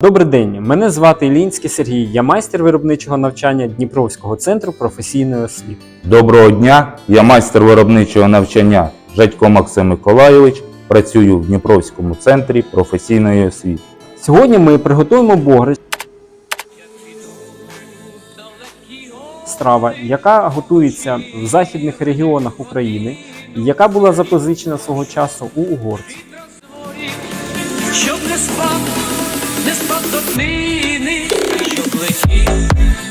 Добрий день, мене звати Ілінський Сергій. Я майстер виробничого навчання Дніпровського центру професійної освіти. Доброго дня! Я майстер виробничого навчання Жадько Максим Миколайович. Працюю в Дніпровському центрі професійної освіти. Сьогодні ми приготуємо богрич. Страва, яка готується в західних регіонах України, і яка була запозичена свого часу у угорців. щоб не спав, не спав плечі. щоб вільних